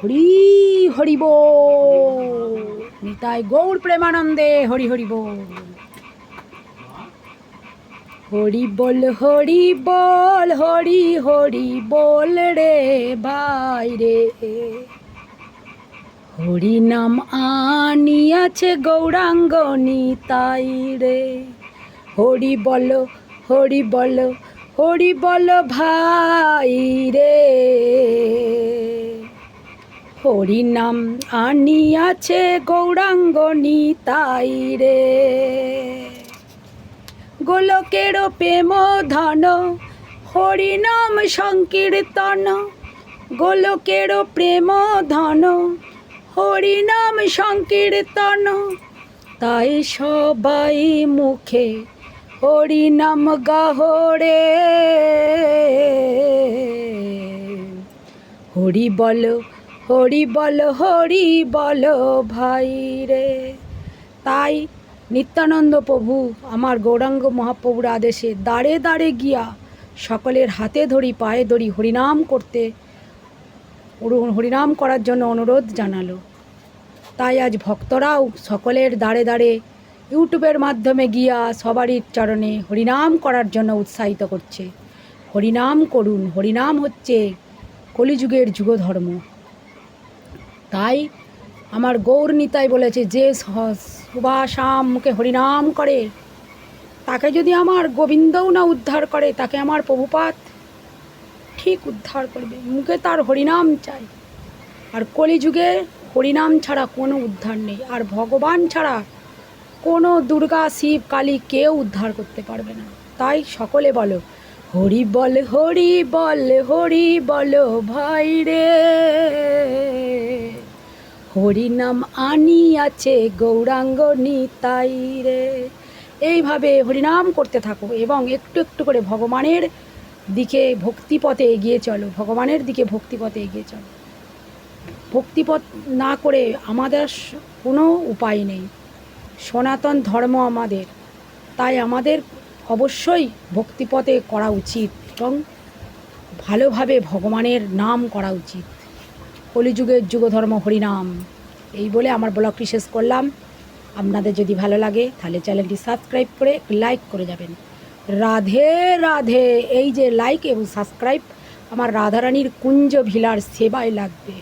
হরি হরি বো। নিতাই গৌর প্রেমানন্দে হরি হরি বল হরি বল হরি বল, হরি হরি বল রে ভাই রে। হরি নাম আনিয়াছে গৌরাঙ্গ নিতাই রে। হরি বল হরি বল হরি বল ভাই রে। হরি নাম আনিয়াছে গৌরাঙ্গ নিতাই রে। গোলকের প্রেম ধন হরিনাম সংকীর্তন। গোলকের প্রেম ধন হরিনাম সংকীর্তন। তাই সবাই মুখে হরিনাম গাহরে। হরি বল হরি বল হরি বল ভাই রে। তাই নিত্যানন্দ প্রভু আমার গৌরাঙ্গ মহাপ্রভুর আদেশে দাঁড়ে দাঁড়ে গিয়া সকলের হাতে ধরি, পায়ে ধরি হরিনাম করতে, হরিনাম করার জন্য অনুরোধ জানালো। তাই আজ ভক্তরাও সকলের দাঁড়ে দাঁড়ে ইউটিউবের মাধ্যমে গিয়া সবারই চরণে হরিনাম করার জন্য উৎসাহিত করছে। হরিনাম করুন, হরিনাম হচ্ছে কলিযুগের যুগধর্ম। তাই আমার গৌর নিতাই বলেছে, যে সুভাষাম মুখে হরিনাম করে, তাকে যদি আমার গোবিন্দও না উদ্ধার করে, তাকে আমার প্রভুপাত ঠিক উদ্ধার করবে। মুখে তার হরিনাম চাই। আর কলিযুগে হরিনাম ছাড়া কোনো উদ্ধার নেই। আর ভগবান ছাড়া কোনো দুর্গা শিব কালী কেউ উদ্ধার করতে পারবে না। তাই সকলে বলো, হরি বল হরি বল, হরি বলো ভাই রে। হরি নাম আনি আছে গৌরাঙ্গ নিতাই রে। এইভাবে হরিনাম করতে থাকো এবং একটু একটু করে ভগবানের দিকে ভক্তিপথে এগিয়ে চলো, ভগবানের দিকে ভক্তিপথে এগিয়ে চলো। ভক্তিপথ না করে আমাদের কোনো উপায় নেই। সনাতন ধর্ম আমাদের। তাই আমাদের অবশ্যই ভক্তিপথে করা উচিত এবং ভালোভাবে ভগবানের নাম করা উচিত। কলিযুগের যুগধর্ম হরিনাম, এই বলে আমার ব্লগটি শেষ করলাম। আপনাদের যদি ভালো লাগে, তাহলে চ্যানেলটি সাবস্ক্রাইব করে লাইক করে যাবেন। রাধে রাধে, এই যে লাইক এবং সাবস্ক্রাইব, আমার রাধারানীর কুঞ্জ ভিলার সেবায় লাগবে।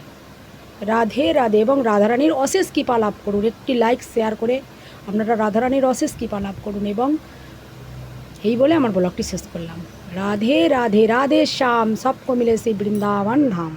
রাধে রাধে এবং রাধারানীর অশেষ কৃপা লাভ করুন। একটি লাইক, শেয়ার করে আপনারা রাধারানীর অশেষ কৃপা লাভ করুন এবং এই বলে আমার ব্লগটি শেষ করলাম। রাধে রাধে রাধে, শ্যাম সব মিলে সেই বৃন্দাবন ধাম।